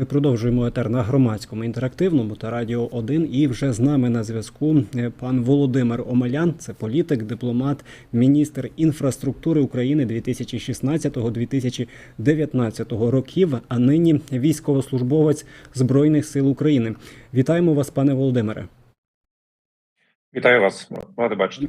Ми продовжуємо етер на громадському інтерактивному та радіо 1. І вже з нами на зв'язку е, пан Володимир Омелян. Це політик, дипломат, міністр інфраструктури України 2016-2019 років, а нині військовослужбовець Збройних сил України. Вітаємо вас, пане Володимире. Вітаю вас, радий бачити.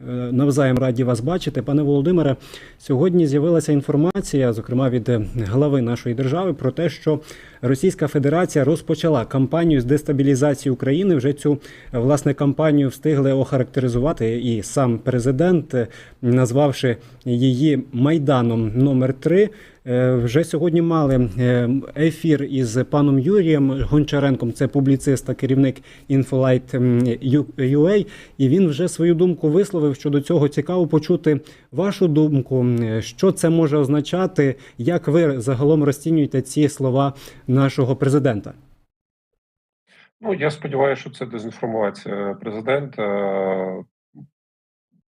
Е, Навзаєм раді вас бачити, пане Володимире. Сьогодні з'явилася інформація, зокрема від глави нашої держави, про те, що Російська Федерація розпочала кампанію з дестабілізації України. Вже цю е, власне кампанію встигли охарактеризувати і сам президент, е, назвавши її майданом номер 3 Вже сьогодні мали е, ефір із паном Юрієм Гончаренком. Це публіцист та керівник Infolight м, UA, і він вже свою думку висловив щодо цього. Цікаво почути вашу думку, що це може означати, як ви загалом розцінюєте ці слова нашого президента. Ну я сподіваюся, що це дезінформація президента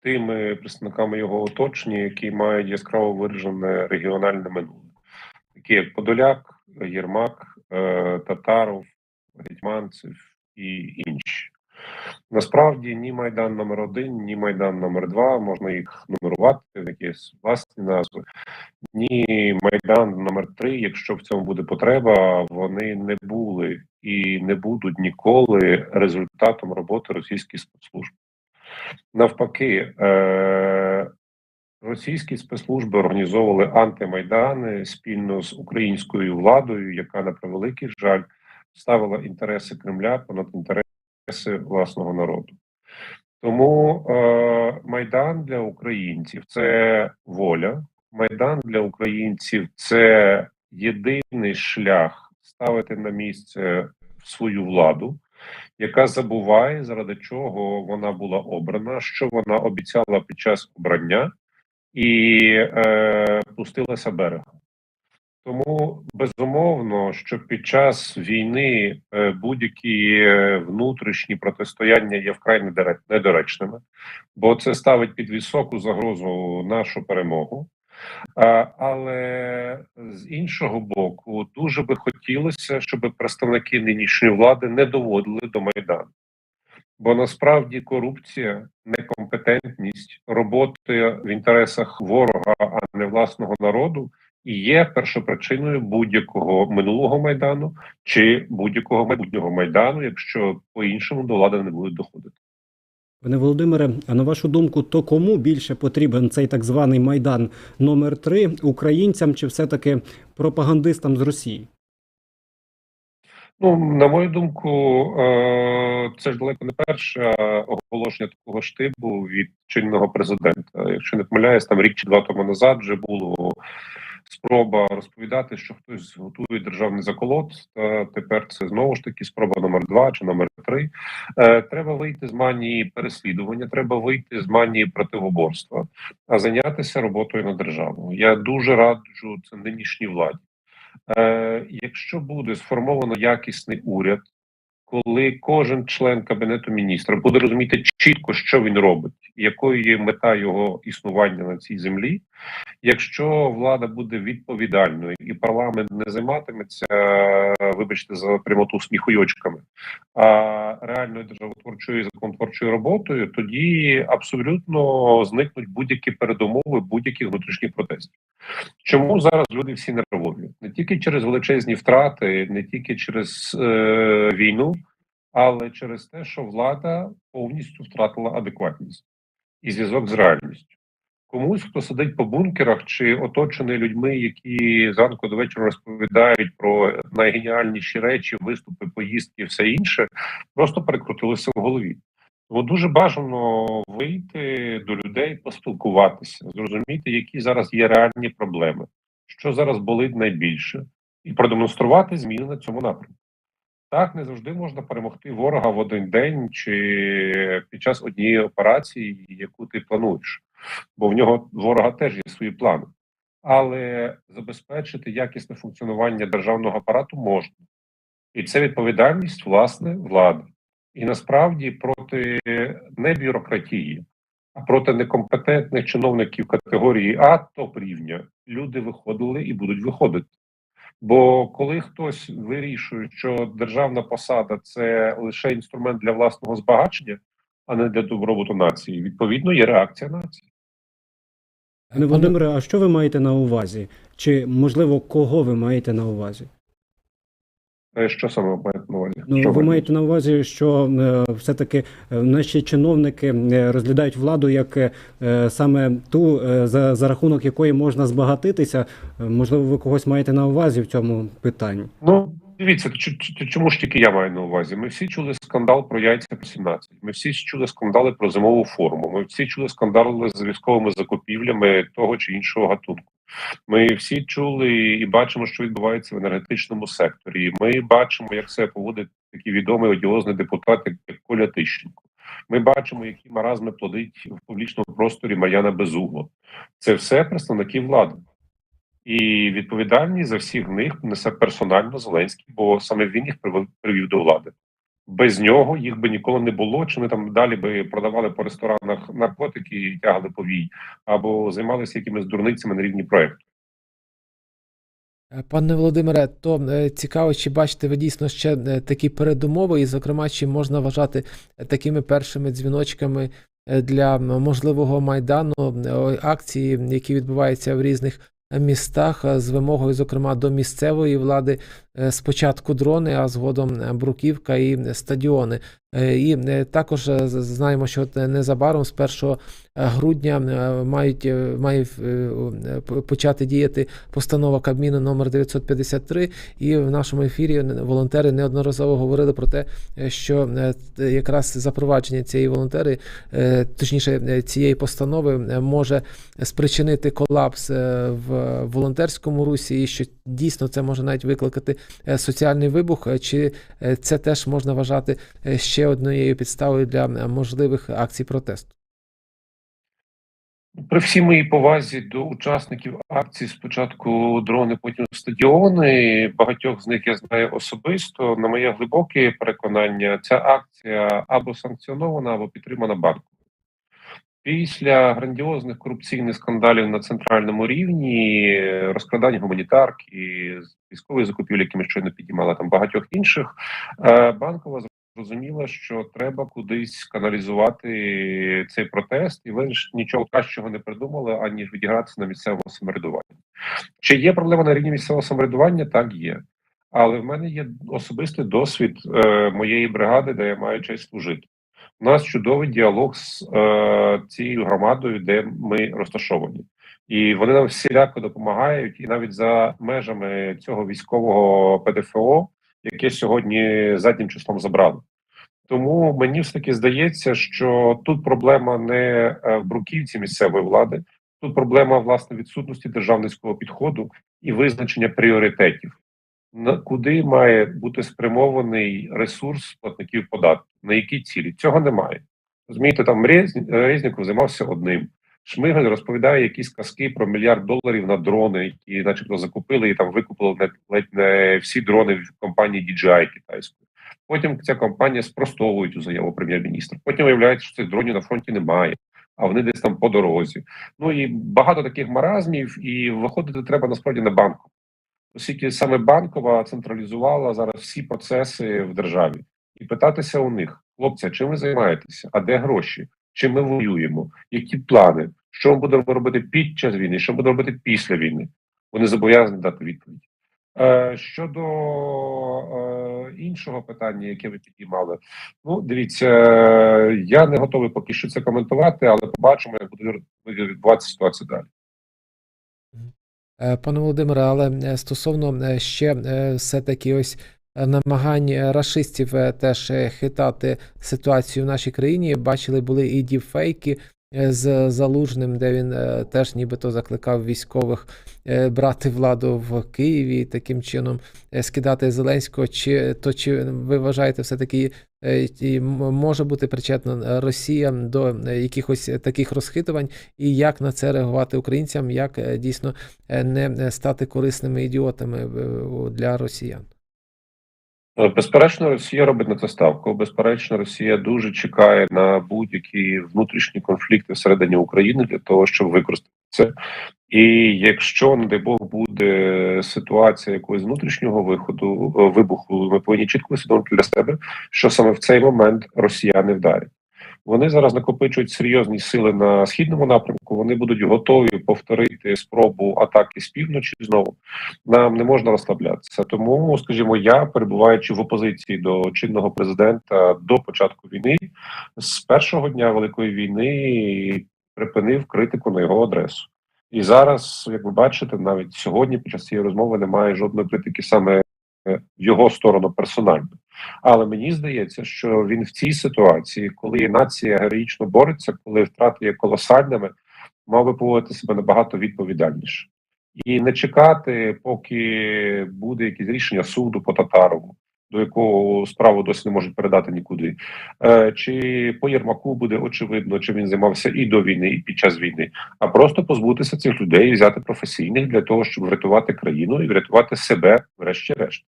тими представниками його оточення, які мають яскраво виражене регіональне минуле, такі як Подоляк, Єрмак, е, Татаров, Гетьманцев і інші. Насправді ні Майдан номер 1 ні Майдан номер 2 можна їх нумерувати в якісь власні назви, ні Майдан номер 3 якщо в цьому буде потреба, вони не були і не будуть ніколи результатом роботи російських спецслужб. Навпаки, е- російські спецслужби організовували антимайдани спільно з українською владою, яка на превеликий жаль ставила інтереси Кремля понад інтереси власного народу. Тому е, майдан для українців це воля. Майдан для українців це єдиний шлях ставити на місце свою владу, яка забуває, заради чого вона була обрана, що вона обіцяла під час обрання, і е, пустилася берегом. Тому безумовно, що під час війни е, будь-які е, внутрішні протистояння є вкрай недоречними, бо це ставить під високу загрозу нашу перемогу. Але з іншого боку, дуже би хотілося, щоб представники нинішньої влади не доводили до майдану. Бо насправді корупція, некомпетентність, роботи в інтересах ворога, а не власного народу, і є першопричиною будь-якого минулого майдану чи будь-якого майбутнього майдану, якщо по-іншому до влади не будуть доходити. Пане Володимире, а на вашу думку, то кому більше потрібен цей так званий майдан номер 3 українцям чи все-таки пропагандистам з Росії? Ну, на мою думку, е, це ж далеко не перше оголошення такого штибу від чинного президента. Якщо не помиляюсь, там рік чи два тому назад вже було спроба розповідати, що хтось готує державний заколот. Та тепер це знову ж таки спроба номер два чи номер три. Е, Треба вийти з манії переслідування, треба вийти з манії противоборства, а зайнятися роботою на державу. Я дуже раджу це нинішній владі. Е, якщо буде сформовано якісний уряд, коли кожен член кабінету міністра буде розуміти чітко, що він робить, якою є мета його існування на цій землі, якщо влада буде відповідальною і парламент не займатиметься, вибачте, за прямоту сміхуйочками, а реальною державотворчою і законотворчою роботою, тоді абсолютно зникнуть будь-які передумови, будь-яких внутрішніх протестів. Чому зараз люди всі нервові? Не тільки через величезні втрати, не тільки через е, війну, але через те, що влада повністю втратила адекватність і зв'язок з реальністю. Комусь, хто сидить по бункерах чи оточений людьми, які зранку до вечора розповідають про найгеніальніші речі, виступи, поїздки, і все інше, просто перекрутилося в голові. Тому дуже бажано вийти до людей, поспілкуватися, зрозуміти, які зараз є реальні проблеми, що зараз болить найбільше, і продемонструвати зміни на цьому напрямку. Так, не завжди можна перемогти ворога в один день чи під час однієї операції, яку ти плануєш, бо в нього ворога теж є свої плани. Але забезпечити якісне функціонування державного апарату можна, і це відповідальність власне влади. І насправді проти не бюрократії, а проти некомпетентних чиновників категорії А топ рівня люди виходили і будуть виходити. Бо коли хтось вирішує, що державна посада це лише інструмент для власного збагачення, а не для добробуту нації, відповідно є реакція нації. Пане Володимире, а що ви маєте на увазі? Чи можливо кого ви маєте на увазі? Е, Що саме маєте на увазі? Ну Що ви маєте на увазі, що е, все-таки е, наші чиновники розглядають владу як саме ту, за, за рахунок якої можна збагатитися. Можливо, ви когось маєте на увазі в цьому питанні? Ну, дивіться, чому ж тільки я маю на увазі? Ми всі чули скандал про яйця по 17. Ми всі чули скандали про зимову форму. Ми всі чули скандали з військовими закупівлями того чи іншого гатунку. Ми всі чули і бачимо, що відбувається в енергетичному секторі. Ми бачимо, як себе поводить такий відомий одіозний депутат, як Коля Тищенко. Ми бачимо, які маразми плодить в публічному просторі Мар'яна Безугло. Це все представники влади. І відповідальність за всіх них несе персонально Зеленський, бо саме він їх привів до влади. Без нього їх би ніколи не було. Чи вони там далі би продавали по ресторанах наркотики і тягли повій, або займалися якимись дурницями на рівні проекту. Е, Пане Володимире, то е, цікаво, чи бачите ви дійсно ще е, такі передумови, і, зокрема, чи можна вважати е, такими першими дзвіночками для можливого майдану акції, які відбуваються в різних містах, з вимогою, зокрема, до місцевої влади спочатку дрони, а згодом е, бруківка і е, стадіони. Е, І е, також е, знаємо, що е, незабаром з 1 грудня е, мають е, має е, е, почати діяти постанова Кабміну номер 953, і в нашому ефірі волонтери неодноразово говорили про те, е, що е, якраз запровадження цієї волонтери, е, точніше е, цієї постанови, е, може спричинити колапс е, в волонтерському русі, і що дійсно це може навіть викликати е, соціальний вибух. Е, Чи е, це теж можна вважати е, ще однією підставою для е, можливих акцій протесту? При всій моїй повазі до учасників акції спочатку дрони, потім стадіони. Багатьох з них я знаю особисто. На моє глибоке переконання, ця акція або санкціонована, або підтримана банком. Після грандіозних корупційних скандалів на центральному рівні, розкрадання гуманітарки, військової закупівлі, які ми щойно підіймали, там багатьох інших, е, банкова зрозуміла, що треба кудись каналізувати цей протест, і ви ж нічого кращого не придумали, аніж відігратися на місцевому самоврядуванні. Чи є проблема на рівні місцевого самоврядування? Так є. Але в мене є особистий досвід е, моєї бригади, де я маю честь служити. У нас чудовий діалог з е, цією громадою, де ми розташовані, і вони нам всіляко допомагають, і навіть за межами цього військового ПДФО, яке сьогодні заднім числом забрали. Тому мені все таки здається, що тут проблема не е, в бруківці місцевої влади, тут проблема власне відсутності державницького підходу і визначення пріоритетів. Куди має бути спрямований ресурс платників податків, на які цілі цього немає. Розумієте, там Рез- Резніков займався одним. Шмигаль розповідає якісь казки про мільярд доларів на дрони, які, начебто, закупили і там викупили ледь не всі дрони в компанії DJI китайської. Потім ця компанія спростовує цю заяву прем'єр-міністра. Потім виявляється, що цих дронів на фронті немає, а вони десь там по дорозі. Ну і багато таких маразмів, і виходити треба насправді на банку. Оскільки саме банкова централізувала зараз всі процеси в державі, і питатися у них, хлопці, чим ви займаєтеся? А де гроші? Чим ми воюємо? Які плани? Що ми будемо робити під час війни? Що ми будемо робити після війни? Вони зобов'язані дати відповідь. Е, щодо е, іншого питання, яке ви підіймали, ну дивіться, е, я не готовий поки що це коментувати, але побачимо, як буде відбуватися ситуація далі. Е, Пане Володимире, але е, стосовно е, ще е, все-таки ось намагань рашистів е, теж е, хитати ситуацію в нашій країні, бачили, були і діпфейки е, з Залужним, де він теж нібито закликав військових брати владу в Києві і таким чином скидати Зеленського. Чи то чи ви вважаєте, все-таки е, і м- може бути причетна Росія до якихось таких розхитувань, і як на це реагувати українцям, як дійсно не стати корисними ідіотами для росіян? Е, Безперечно, Росія робить на це ставку. Безперечно, Росія дуже чекає на будь-які внутрішні конфлікти всередині України для того, щоб використати це. І якщо, не дай Бог, буде ситуація якогось внутрішнього виходу е, вибуху, ми повинні чітко усвідомити для себе, що саме в цей момент росіяни вдарять. Вони зараз накопичують серйозні сили на східному напрямку. Вони будуть готові повторити спробу атаки з півночі знову. Нам не можна розслаблятися. Тому, скажімо, я перебуваючи в опозиції до чинного президента до початку війни, з першого дня великої війни припинив критику на його адресу. І зараз, як ви бачите, навіть сьогодні під час цієї розмови немає жодної критики саме в його сторону персонально. Але мені здається, що він в цій ситуації, коли нація героїчно бореться, коли втрати є колосальними, мав би поводити себе набагато відповідальніше і не чекати, поки буде якесь рішення суду по Татарову, до якого справу досі не можуть передати нікуди. Е, чи по Єрмаку буде очевидно, чи він займався і до війни, і під час війни, а просто позбутися цих людей, взяти професійних для того, щоб врятувати країну і врятувати себе, врешті-решт.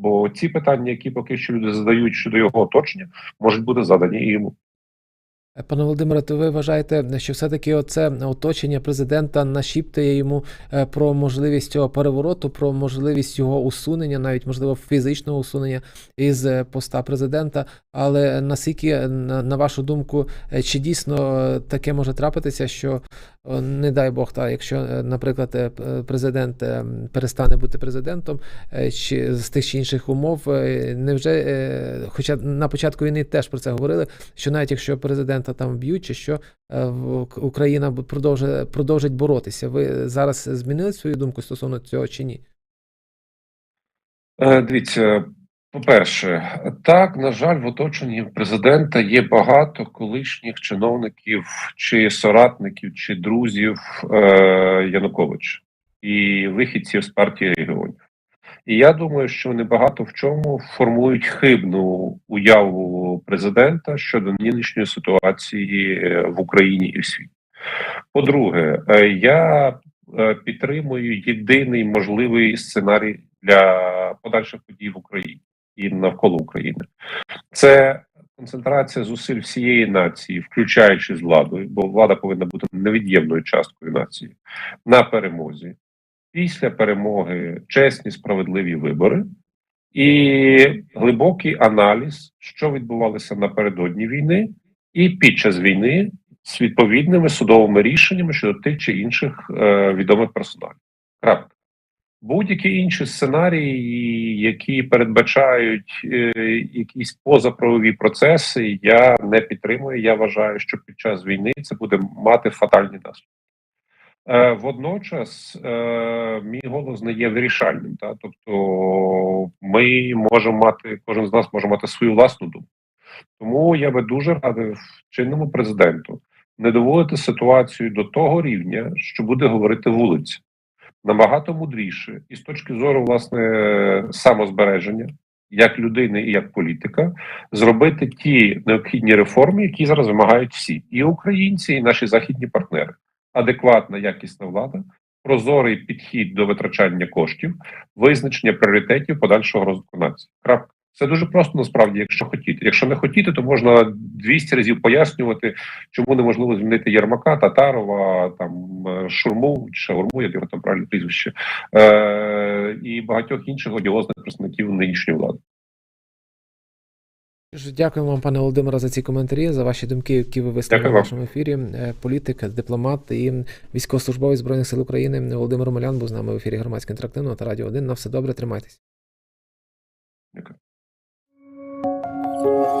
Бо ці питання, які поки що люди задають щодо його оточення, можуть бути задані і йому. Пане Володимире, то ви вважаєте, що все-таки оце оточення президента нашіптує йому е, про можливість цього перевороту, про можливість його усунення, навіть можливо фізичного усунення із е, поста президента. Але наскільки, е, на, на вашу думку, чи дійсно таке може трапитися, що не дай Бог, та якщо, е, наприклад, е, президент е, перестане бути президентом, чи з тих чи інших умов, невже, хоча на початку війни теж про це говорили, що навіть якщо президента там вб'ють, чи що Україна продовжує продовжить боротися. Ви зараз змінили свою думку стосовно цього чи ні? Дивіться, по-перше, так, на жаль, в оточенні президента є багато колишніх чиновників чи соратників, чи друзів е, Януковича і вихідців з партії регіонів. І я думаю, що вони багато в чому формують хибну уяву президента щодо нинішньої ситуації е, в Україні і в світі. По-друге, е, я е, підтримую єдиний можливий сценарій для подальших подій в Україні і навколо України. Це концентрація зусиль всієї нації, включаючи з владою, бо влада повинна бути невід'ємною часткою нації на перемозі. Після перемоги чесні справедливі вибори і глибокий аналіз, що відбувалося напередодні війни, і під час війни з відповідними судовими рішеннями щодо тих чи інших е, відомих персоналів. Крапка. Будь-які інші сценарії, які передбачають е, якісь позаправові процеси, я не підтримую. Я вважаю, що під час війни це буде мати фатальні наслідки. Е, водночас е, мій голос не є вирішальним. Та? Тобто ми можемо мати, кожен з нас може мати свою власну думку. Тому я би дуже радив чинному президенту не доводити ситуацію до того рівня, що буде говорити вулиця. Набагато мудріше, і з точки зору власне самозбереження, як людини і як політика, зробити ті необхідні реформи, які зараз вимагають всі, і українці, і наші західні партнери. Адекватна, якісна влада, прозорий підхід до витрачання коштів, визначення пріоритетів подальшого розвитку нації. Крапка. Це дуже просто насправді, якщо хотіти. Якщо не хотіти, то можна 200 разів пояснювати, чому неможливо змінити Єрмака, Татарова, там е, Шурму чи Шаурму, як його там правильно прізвище, е- і багатьох інших одіозних представників нинішньої влади. Дякуємо вам, пане Володимире, за ці коментарі, за ваші думки, які ви висловили в нашому ефірі. Е, Політик, дипломат і військовослужбовець збройних сил України Володимир Омелян був з нами в ефірі громадського інтерактивного та радіо 1. На все добре, тримайтесь. Дякую. Thank you.